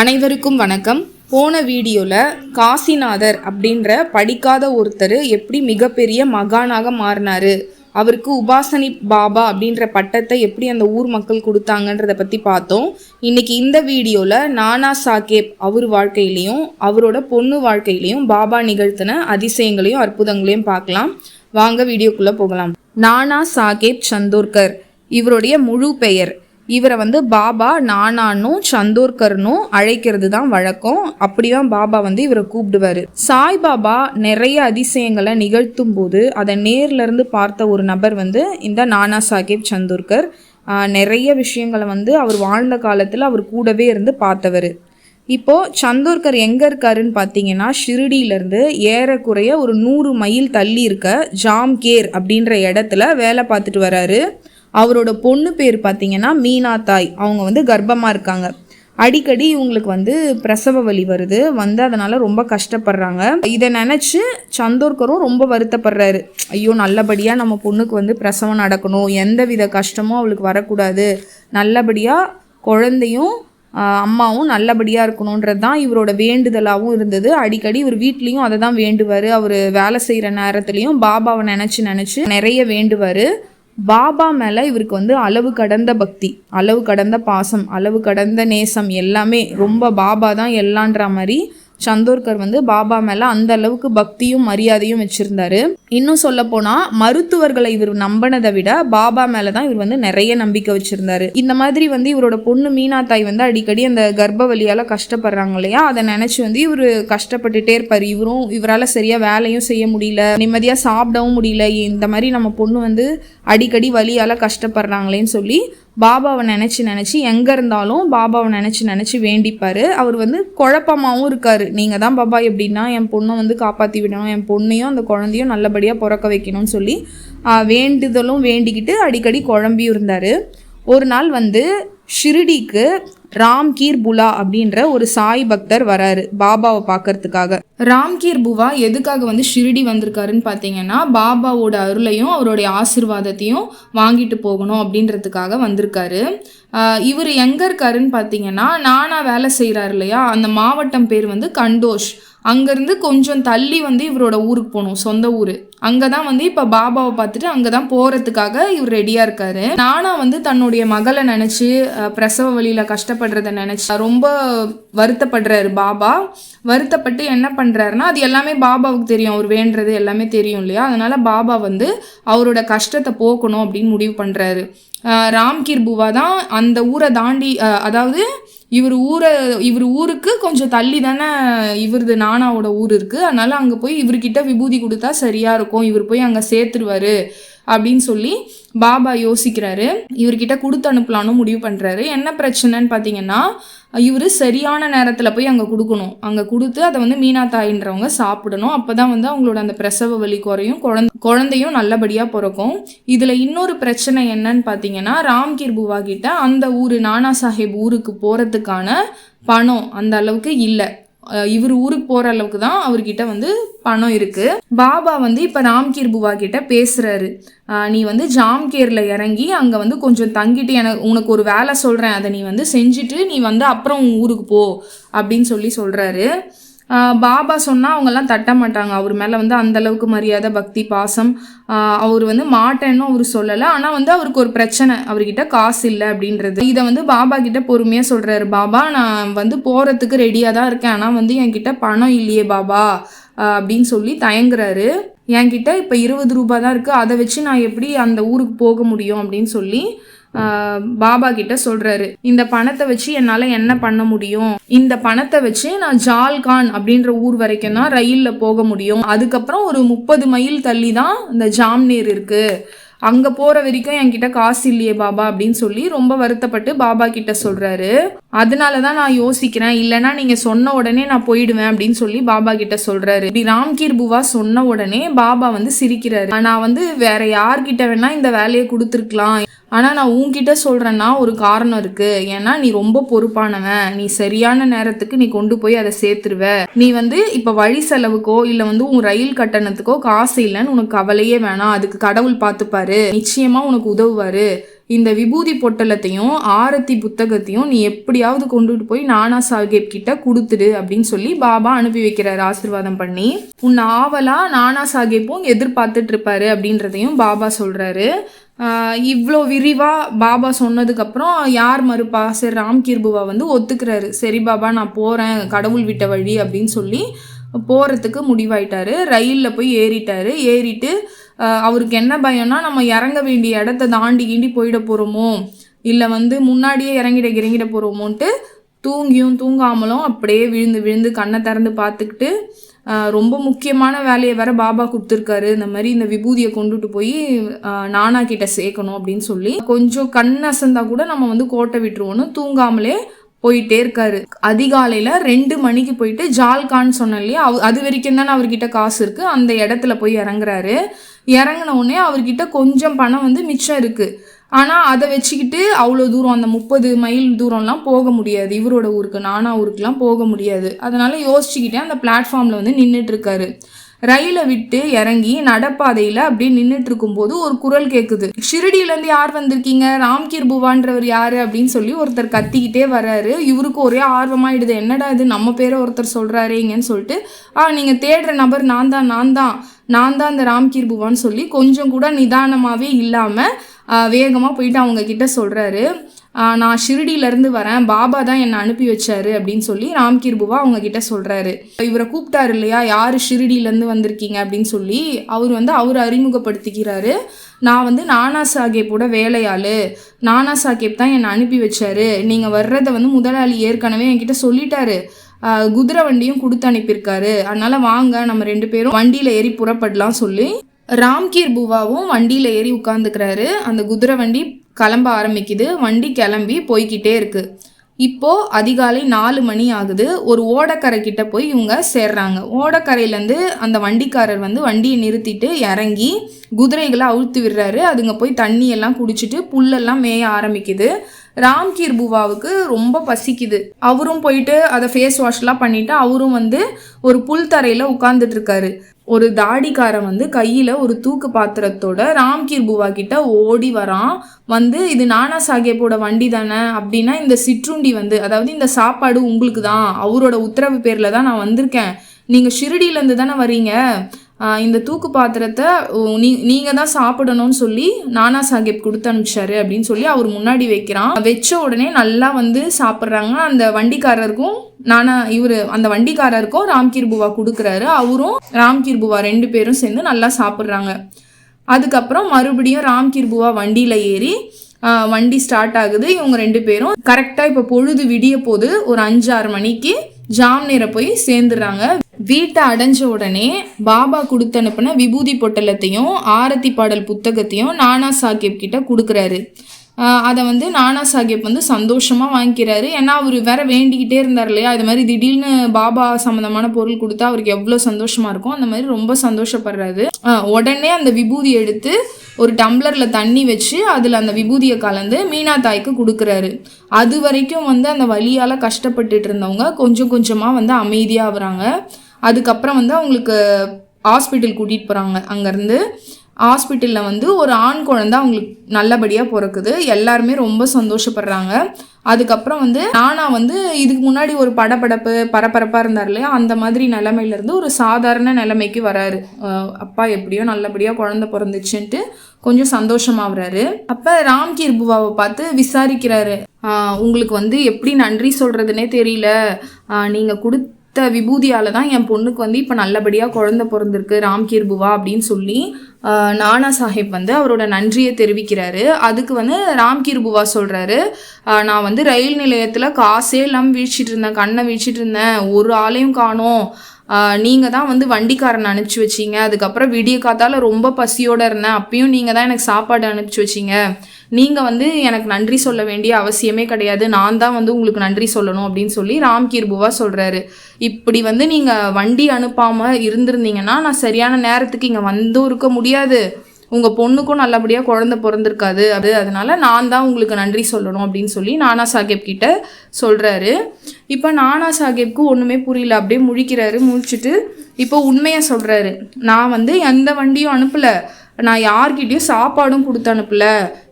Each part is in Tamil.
அனைவருக்கும் வணக்கம். போன வீடியோவில் காசிநாதர் அப்படின்ற படிக்காத ஒருத்தர் எப்படி மிகப்பெரிய மகானாக மாறினார்? அவருக்கு உபாசனி பாபா அப்படின்ற பட்டத்தை எப்படி அந்த ஊர் மக்கள் கொடுத்தாங்கன்றத பற்றி பார்த்தோம். இன்னைக்கு இந்த வீடியோவில் நானா சாகேப் அவர் வாழ்க்கையிலையும் அவரோட பொண்ணு வாழ்க்கையிலையும் பாபா நிகழ்த்தின அதிசயங்களையும் அற்புதங்களையும் பார்க்கலாம். வாங்க வீடியோக்குள்ளே போகலாம். நானா சாகேப் சந்தோர்கர். இவருடைய முழு பெயர் இவரை வந்து பாபா நானானும் சந்தோர்கர்னும் அழைக்கிறது தான் வழக்கம். அப்படிதான் பாபா வந்து இவரை கூப்பிடுவார். சாய்பாபா நிறைய அதிசயங்களை நிகழ்த்தும் போது அதை நேர்ல இருந்து பார்த்த ஒரு நபர் வந்து இந்த நானா சாஹேப் சந்தோர்கர். நிறைய விஷயங்களை வந்து அவர் வாழ்ந்த காலத்தில் அவர் கூடவே இருந்து பார்த்தவர். இப்போது சந்தோர்கர் எங்கே இருக்காருன்னு பார்த்தீங்கன்னா ஷிரிடியிலேருந்து ஏறக்குறைய ஒரு நூறு மைல் தள்ளி இருக்க ஜாம்கேர் அப்படின்ற இடத்துல வேலை பார்த்துட்டு வராரு. அவரோட பொண்ணு பேர் பார்த்தீங்கன்னா மீனா தாய் அவங்க வந்து கர்ப்பமாக இருக்காங்க. அடிக்கடி இவங்களுக்கு வந்து பிரசவ வலி வருது. வந்து அதனால் ரொம்ப கஷ்டப்படுறாங்க. இதை நினச்சி சந்தோர்கரும் ரொம்ப வருத்தப்படுறாரு. ஐயோ நல்லபடியாக நம்ம பொண்ணுக்கு வந்து பிரசவம் நடக்கணும். எந்த வித கஷ்டமும் அவளுக்கு வரக்கூடாது. நல்லபடியாக குழந்தையும் அம்மாவும் நல்லபடியாக இருக்கணுன்றது தான் இவரோட வேண்டுதலாகவும் இருந்தது. அடிக்கடி இவர் வீட்லேயும் அதை தான் வேண்டுவார். அவர் வேலை செய்கிற நேரத்துலையும் பாபாவை நினச்சி நினச்சி நிறைய வேண்டுவார். பாபா மேலே இவருக்கு வந்து அளவு கடந்த பக்தி அளவு கடந்த பாசம் அளவு கடந்த நேசம் எல்லாமே ரொம்ப பாபா தான் எல்லான்ற மாதிரி சந்தோர்கர் வந்து பாபா மேலே அந்த அளவுக்கு பக்தியும் மரியாதையும் வச்சுருந்தாரு. இன்னும் சொல்ல போனால் மருத்துவர்களை இவர் நம்பினதை விட பாபா மேலே தான் இவர் வந்து நிறைய நம்பிக்கை வச்சுருந்தாரு. இந்த மாதிரி வந்து இவரோட பொண்ணு மீனா தாய் வந்து அடிக்கடி அந்த கர்ப்ப வலியால் கஷ்டப்படுறாங்க இல்லையா? அதை நினச்சி வந்து இவர் கஷ்டப்பட்டுட்டே இருப்பார். இவரும் இவரால் சரியாக வேலையும் செய்ய முடியல நிம்மதியாக சாப்பிடவும் முடியல. இந்த மாதிரி நம்ம பொண்ணு வந்து அடிக்கடி வலியால் கஷ்டப்படுறாங்களேன்னு சொல்லி பாபாவை நினச்சி நினச்சி எங்கே இருந்தாலும் பாபாவை நினச்சி நினச்சி வேண்டிப்பார். அவர் வந்து குழப்பமாகவும் இருக்கார். நீங்கள் தான் பாபா எப்படின்னா என் பொண்ணை வந்து காப்பாற்றி விடணும். என் பொண்ணையும் அந்த குழந்தையும் நல்லபடியாக பிறக்க வைக்கணும்னு சொல்லி வேண்டுதலும் வேண்டிக்கிட்டு அடிக்கடி குழம்பியும் இருந்தார். ஒரு நாள் வந்து ஷிரிடிக்கு ராம்கீர் புலா அப்படின்ற ஒரு சாய் பக்தர் வராரு பாபாவை பார்க்கறதுக்காக. ராம்கீர் புவா எதுக்காக வந்து ஷிரிடி வந்திருக்காருன்னு பார்த்தீங்கன்னா பாபாவோட அருளையும் அவருடைய ஆசிர்வாதத்தையும் வாங்கிட்டு போகணும் அப்படின்றதுக்காக வந்திருக்காரு. இவர் எங்கே இருக்காருன்னு பார்த்தீங்கன்னா நானா வேலை செய்கிறாரு இல்லையா அந்த மாவட்டம் பேர் வந்து கண்டோஷ். அங்கேருந்து கொஞ்சம் தள்ளி வந்து இவரோட ஊருக்கு போகணும் சொந்த ஊர். அங்கே தான் வந்து இப்போ பாபாவை பார்த்துட்டு அங்கே தான் போகிறதுக்காக இவர் ரெடியாக இருக்காரு. நானா வந்து தன்னுடைய மகளை நினச்சி பிரசவ வழியில் கஷ்டப்படுறத நினச்சி ரொம்ப வருத்தப்படுறாரு பாபா. வருத்தப்பட்டு என்ன பண்ணுறாருன்னா அது எல்லாமே பாபாவுக்கு தெரியும். அவர் வேண்டுறது எல்லாமே தெரியும் இல்லையா? அதனால் பாபா வந்து அவரோட கஷ்டத்தை போக்கணும் அப்படின்னு முடிவு பண்ணுறாரு ராம்கீர் பூவா தான் அந்த ஊரை தாண்டி அதாவது இவர் ஊரை இவர் ஊருக்கு கொஞ்சம் தள்ளி தானே இவரது நானாவோட ஊர் இருக்குது அதனால் அங்கே போய் இவர்கிட்ட விபூதி கொடுத்தா சரியாக இருக்கும். இவர் போய் அங்கே சேர்த்துருவாரு. அப்படின்னு சொல்லி பாபா யோசிக்கிறாரு. இவர்கிட்ட கொடுத்து அனுப்பலான்னு முடிவு பண்ணுறாரு என்ன பிரச்சனைன்னு பார்த்தீங்கன்னா இவர் சரியான நேரத்தில் போய் அங்கே கொடுக்கணும். அங்கே கொடுத்து அதை வந்து மீனா தாயின்றவங்க சாப்பிடணும். அப்போ தான் வந்து அவங்களோட அந்த பிரசவ வலி குறையும் குழந்தை குழந்தையும் நல்லபடியாக பிறக்கும். இதில் இன்னொரு பிரச்சனை என்னன்னு பார்த்தீங்கன்னா ராம்கீர் புவா கிட்ட அந்த ஊர் நானா சாஹேப் ஊருக்கு போகிறதுக்கான பணம் அந்த அளவுக்கு இல்லை. இவர் ஊருக்கு போகிற அளவுக்கு தான் அவர்கிட்ட வந்து பணம் இருக்குது பாபா வந்து இப்போ ராம்கீர் புவா கிட்ட பேசுகிறாரு நீ வந்து ஜாம்கேரில் இறங்கி அங்கே வந்து கொஞ்சம் தங்கிட்டு எனக்கு உனக்கு ஒரு வேலை சொல்கிறேன் அதை நீ வந்து செஞ்சுட்டு நீ வந்து அப்புறம் ஊருக்கு போ அப்படின்னு சொல்லி சொல்கிறாரு பாபா சொன்னால் அவங்கெல்லாம் தட்ட மாட்டாங்க. அவர் மேலே வந்து அந்தளவுக்கு மரியாதை பக்தி பாசம் அவர் வந்து மாட்டேன்னு அவர் சொல்லலை. ஆனால் வந்து அவருக்கு ஒரு பிரச்சனை. அவர்கிட்ட காசு இல்லை அப்படின்றது. இதை வந்து பாபா கிட்ட பொறுமையாக சொல்கிறாரு பாபா நான் வந்து போகிறதுக்கு ரெடியாக தான் இருக்கேன். ஆனால் வந்து என்கிட்ட பணம் இல்லையே பாபா அப்படின்னு சொல்லி தயங்குறாரு. என்கிட்ட இப்போ இருபது ரூபா தான் இருக்குது அதை வச்சு நான் எப்படி அந்த ஊருக்கு போக முடியும் அப்படின்னு சொல்லி பாபா கிட்ட சொல்றாரு இந்த பணத்தை வச்சு என்னால என்ன பண்ண முடியும்? இந்த பணத்தை வச்சு நான் ஜால்கான் அப்படின்ற ஊர் வரைக்கும் தான் ரயில்ல போக முடியும். அதுக்கப்புறம் ஒரு முப்பது மைல் தள்ளி தான் இந்த ஜாம்நீர் இருக்கு. அங்க போற வரைக்கும் என்கிட்ட காசு இல்லையே பாபா அப்படின்னு சொல்லி ரொம்ப வருத்தப்பட்டு பாபா கிட்ட சொல்றாரு. அதனால தான் நான் யோசிக்கிறேன். இல்லைன்னா நீங்க சொன்ன உடனே நான் போயிடுவேன் அப்படின்னு சொல்லி பாபா கிட்ட சொல்றாரு. இப்படி ராம்கீர் புவா சொன்ன உடனே பாபா வந்து சிரிக்கிறாரு. நான் வந்து வேற யார்கிட்ட வேணா இந்த வேலையை கொடுத்துருக்கலாம். ஆனால் நான் உன்கிட்ட சொல்கிறேன்னா ஒரு காரணம் இருக்குது ஏன்னா நீ ரொம்ப பொறுப்பானவன். நீ சரியான நேரத்துக்கு நீ கொண்டு போய் அதை சேர்த்துருவ. நீ வந்து இப்போ வழி செலவுக்கோ இல்லை வந்து உன் ரயில் கட்டணத்துக்கோ காசு இல்லைன்னு உனக்கு கவலையே வேணாம். அதுக்கு கடவுள் பார்த்துப்பாரு. நிச்சயமாக உனக்கு உதவுவார். இந்த விபூதி பொட்டலத்தையும் ஆரத்தி புத்தகத்தையும் நீ எப்படியாவது கொண்டுட்டு போய் நானா சாஹேப் கிட்ட கொடுத்துடு அப்படின்னு சொல்லி பாபா அனுப்பி வைக்கிறாரு ஆசீர்வாதம் பண்ணி. உன்னை ஆவலா நானா சாஹேப்பும் எதிர்பார்த்துட்டு இருப்பாரு அப்படின்றதையும் பாபா சொல்றாரு. இவ்வளோ விரிவாக பாபா சொன்னதுக்கப்புறம் யார் மறுப்பா? சரி ராம் கிர்புவா வந்து ஒத்துக்கிறாரு. சரி பாபா நான் போகிறேன் கடவுள் விட்ட வழி அப்படின்னு சொல்லி போகிறதுக்கு முடிவாயிட்டாரு. ரயிலில் போய் ஏறிட்டாரு. ஏறிட்டு அவருக்கு என்ன பயம்னா நம்ம இறங்க வேண்டிய இடத்த தாண்டி கீண்டி போயிட போகிறோமோ இல்லை வந்து முன்னாடியே இறங்கிட இறங்கிட போகிறோமோன்ட்டு தூங்கியும் தூங்காமலும் அப்படியே விழுந்து விழுந்து கண்ணை திறந்து பார்த்துக்கிட்டு ரொம்ப முக்கியமான வேலையை வேற பாபா கொடுத்துருக்காரு. இந்த மாதிரி இந்த விபூதியை கொண்டுட்டு போய் நானா கிட்ட சேர்க்கணும் அப்படின்னு சொல்லி கொஞ்சம் கண் அசந்தா கூட நம்ம வந்து கோட்டை விட்டுருவோன்னு தூங்காமலே போயிட்டே இருக்காரு. அதிகாலையில் ரெண்டு மணிக்கு போயிட்டு ஜால்கான்னு சொன்னேன் இல்லையா? அவ- அது வரைக்கும் தானே அவர்கிட்ட காசு இருக்கு. அந்த இடத்துல போய் இறங்குறாரு. இறங்கின உடனே அவர்கிட்ட கொஞ்சம் பணம் வந்து மிச்சம் இருக்கு. ஆனால் அதை வச்சுக்கிட்டு அவ்வளோ தூரம் அந்த முப்பது மைல் தூரம்லாம் போக முடியாது. இவரோட ஊருக்கு நானா ஊருக்குலாம் போக முடியாது. அதனால யோசிச்சுக்கிட்டே அந்த பிளாட்ஃபார்மில் வந்து நின்றுட்டு இருக்காரு. ரயிலை விட்டு இறங்கி நடப்பாதையில் அப்படியே நின்றுட்டு இருக்கும்போது ஒரு குரல் கேட்குது ஷிரடியிலேருந்து யார் வந்திருக்கீங்க? ராம்கீர் புவான்றவர் யார்? அப்படின்னு சொல்லி ஒருத்தர் கத்திக்கிட்டே வர்றாரு. இவருக்கு ஒரே ஆர்வமாயிடுது. என்னடா இது? நம்ம பேரை ஒருத்தர் சொல்கிறாரேங்கன்னு சொல்லிட்டு ஆ நீங்கள் தேடுற நபர் நான் தான் நான் தான். நான் தான் அந்த ராம்கீர் புவான்னு சொல்லி கொஞ்சம் கூட நிதானமாகவே இல்லாமல் வேகமாக போயிட்டு அவங்க கிட்ட சொல்கிறாரு நான் ஷிரடியிலேருந்து வரேன். பாபா தான் என்னை அனுப்பி வச்சாரு அப்படின்னு சொல்லி ராம்கீர் புவா அவங்க கிட்ட சொல்கிறாரு இவரை கூப்பிட்டாரு இல்லையா? யார் ஷிரடியிலேருந்து வந்திருக்கீங்க? அப்படின்னு சொல்லி அவர் வந்து அவர் அறிமுகப்படுத்திக்கிறாரு. நான் வந்து நானா சாஹேப்போட வேலையாளு. நானா சாஹேப் தான் என்னை அனுப்பி வச்சாரு. நீங்கள் வர்றதை வந்து முதலாளி ஏற்கனவே என்கிட்ட சொல்லிட்டாரு. குதிரை வண்டியும் கொடுத்து அனுப்பியிருக்காரு. அதனால் வாங்க நம்ம ரெண்டு பேரும் வண்டியில் ஏறி புறப்படலாம் சொல்லி ராம்கீர் புவாவும் வண்டியில் ஏறி உட்காந்துக்கிறாரு அந்த குதிரை வண்டி கிளம்ப ஆரம்பிக்குது. வண்டி கிளம்பி போய்க்கிட்டே இருக்கு. இப்போது அதிகாலை நாலு மணி ஆகுது. ஒரு ஓடக்கரை கிட்ட போய் இவங்க சேர்றாங்க. ஓடக்கரையிலேருந்து அந்த வண்டிக்காரர் வந்து வண்டியை நிறுத்திட்டு இறங்கி குதிரைகளை அவுழ்த்து விடுறாரு. அதுங்க போய் தண்ணியெல்லாம் குடிச்சிட்டு புல்லெல்லாம் மேய ஆரம்பிக்குது. ராம்கீர் பூவாவுக்கு ரொம்ப பசிக்குது. அவரும் போயிட்டு அதை ஃபேஸ் வாஷ்லாம் பண்ணிட்டு அவரும் வந்து ஒரு புல் தரையில் உட்கார்ந்துட்டு இருக்காரு. ஒரு தாடிக்காரன் வந்து கையில் ஒரு தூக்கு பாத்திரத்தோட ராம்கீர் புவா கிட்ட ஓடி வரான். வந்து இது நானா சாஹேப்போட வண்டி தானே? அப்படின்னா இந்த சிற்றுண்டி வந்து அதாவது இந்த சாப்பாடு உங்களுக்கு தான் அவரோட உத்தரவு பேரில் தான் நான் வந்திருக்கேன். நீங்கள் ஷிரடியிலேருந்து தானே வரீங்க? இந்த தூக்கு பாத்திரத்தை நீ நீங்கள் தான் சாப்பிடணும்னு சொல்லி நானா சாஹிப் கொடுத்து அனுப்பிச்சாரு அப்படின்னு சொல்லி அவர் முன்னாடி வைக்கிறான். வச்ச உடனே நல்லா வந்து சாப்பிட்றாங்க. அந்த வண்டிக்காரருக்கும் நானா இவர் அந்த வண்டிக்காரருக்கும் ராம்கீர் புவா கொடுக்குறாரு. அவரும் ராம்கீர் புவா ரெண்டு பேரும் சேர்ந்து நல்லா சாப்பிட்றாங்க. அதுக்கப்புறம் மறுபடியும் ராம்கீர் புவா வண்டியில் ஏறி வண்டி ஸ்டார்ட் ஆகுது. இவங்க ரெண்டு பேரும் கரெக்டாக இப்போ பொழுது விடிய போது ஒரு அஞ்சாறு மணிக்கு ஜாம்நேரை போய் சேர்ந்துடுறாங்க. வீட்டை அடைஞ்ச உடனே பாபா கொடுத்து அனுப்பின விபூதி பொட்டலத்தையும் ஆரத்தி பாடல் புத்தகத்தையும் நானா சாஹேப் கிட்ட கொடுக்குறாரு. அதை வந்து நானா சாஹேப் வந்து சந்தோஷமாக வாங்கிக்கிறாரு. ஏன்னா அவர் வேற வேண்டிக்கிட்டே இருந்தார் இல்லையா? இது மாதிரி திடீர்னு பாபா சம்மந்தமான பொருள் கொடுத்தா அவருக்கு எவ்வளோ சந்தோஷமாக இருக்கும்? அந்த மாதிரி ரொம்ப சந்தோஷப்படுறாரு. உடனே அந்த விபூதி எடுத்து ஒரு டம்ளரில் தண்ணி வச்சு அதில் அந்த விபூதியை கலந்து மீனா தாய்க்கு கொடுக்குறாரு. அது வரைக்கும் வந்து அந்த வழியால் கஷ்டப்பட்டுட்டு இருந்தவங்க கொஞ்சம் கொஞ்சமாக வந்து அமைதியாகிறாங்க அதுக்கப்புறம் வந்து அவங்களுக்கு ஹாஸ்பிட்டல் கூட்டிகிட்டு போகிறாங்க அங்கேருந்து ஹாஸ்பிட்டலில் வந்து ஒரு ஆண் குழந்தை அவங்களுக்கு நல்லபடியாக பிறக்குது. எல்லாருமே ரொம்ப சந்தோஷப்படுறாங்க. அதுக்கப்புறம் வந்து நானா வந்து இதுக்கு முன்னாடி ஒரு படபடப்பு பரபரப்பாக இருந்தார் இல்லையா? அந்த மாதிரி நிலமையிலேருந்து ஒரு சாதாரண நிலைமைக்கு வராரு. அப்பா எப்படியோ நல்லபடியாக குழந்தை பிறந்துச்சுன்ட்டு கொஞ்சம் சந்தோஷமாகறாரு. அப்போ ராம் கீர்புவாவை பார்த்து விசாரிக்கிறாரு. உங்களுக்கு வந்து எப்படி நன்றி சொல்கிறதுனே தெரியல. நீங்கள் கொடுத்த விபூதியால் தான் என் பொண்ணுக்கு வந்து இப்போ நல்லபடியாக குழந்த பிறந்திருக்கு ராம்கீர் புவா அப்படின்னு சொல்லி நானா சாஹிப் வந்து அவரோட நன்றியை தெரிவிக்கிறாரு. அதுக்கு வந்து ராம்கீர் புவா சொல்கிறாரு நான் வந்து ரயில் நிலையத்தில் காசே இல்லாமல் வீழ்ச்சிட்டு இருந்தேன் கண்ணை வீழ்ச்சிட்டு இருந்தேன் ஒரு ஆளையும் காணோம். நீங்கள் தான் வந்து வண்டிக்காரன் அனுப்பிச்சி வச்சீங்க. அதுக்கப்புறம் விடிய காத்தால ரொம்ப பசியோடு இருந்தேன். அப்பயும் நீங்கள் தான் எனக்கு சாப்பாடு அனுப்பிச்சி வச்சீங்க. நீங்கள் வந்து எனக்கு நன்றி சொல்ல வேண்டிய அவசியமே கிடையாது. நான் தான் வந்து உங்களுக்கு நன்றி சொல்லணும் அப்படின்னு சொல்லி ராம்கீர் புவா சொல்கிறாரு இப்படி வந்து நீங்கள் வண்டி அனுப்பாமல் இருந்திருந்தீங்கன்னா நான் சரியான நேரத்துக்கு இங்கே வந்தும் இருக்க முடியாது. உங்கள் பொண்ணுக்கும் நல்லபடியாக குழந்த பிறந்திருக்காது அது அதனால் நான் தான் உங்களுக்கு நன்றி சொல்லணும் அப்படின்னு சொல்லி நானா சாஹேப் கிட்ட சொல்கிறாரு இப்போ நானா சாஹேப்க்கு ஒன்றுமே புரியல அப்படியே முழிக்கிறாரு முழிச்சிட்டு இப்போ உண்மையை சொல்கிறாரு நான் வந்து எந்த வண்டியும் அனுப்பலை. நான் யார்கிட்டயும் சாப்பாடும் கொடுத்து அனுப்பல.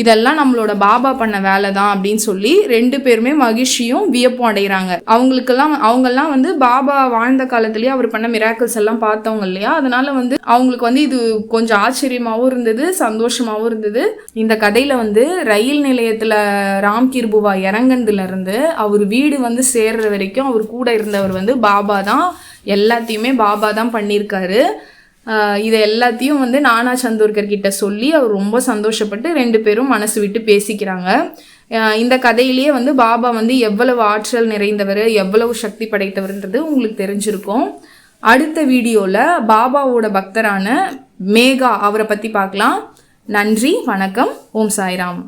இதெல்லாம் நம்மளோட பாபா பண்ண வேலை தான் அப்படின்னு சொல்லி ரெண்டு பேருமே மகிழ்ச்சியும் வியப்பும் அடைகிறாங்க அவங்களுக்கெல்லாம் அவங்கெல்லாம் வந்து பாபா வாழ்ந்த காலத்துலேயே அவர் பண்ண மிராக்கிள்ஸ் எல்லாம் பார்த்தவங்க இல்லையா? அதனால வந்து அவங்களுக்கு வந்து இது கொஞ்சம் ஆச்சரியமாகவும் இருந்தது சந்தோஷமாகவும் இருந்தது. இந்த கதையில் வந்து ரயில் நிலையத்தில் ராம் கிர்புவா இறங்கினதுலேருந்து அவர் வீடு வந்து சேர்ற வரைக்கும் அவர் கூட இருந்தவர் வந்து பாபா தான். எல்லாத்தையுமே பாபா தான் பண்ணியிருக்காரு. இதை எல்லாத்தையும் வந்து நானா சந்தோர்கர் கிட்ட சொல்லி அவர் ரொம்ப சந்தோஷப்பட்டு ரெண்டு பேரும் மனசு விட்டு பேசிக்கிறாங்க. இந்த கதையிலேயே வந்து பாபா வந்து எவ்வளவு ஆற்றல் நிறைந்தவர் எவ்வளவு சக்தி படைத்தவர்ன்றது உங்களுக்கு தெரிஞ்சிருக்கும். அடுத்த வீடியோவில் பாபாவோட பக்தரான மேகா அவரை பற்றி பார்க்கலாம். நன்றி வணக்கம். ஓம் சாய்ராம்.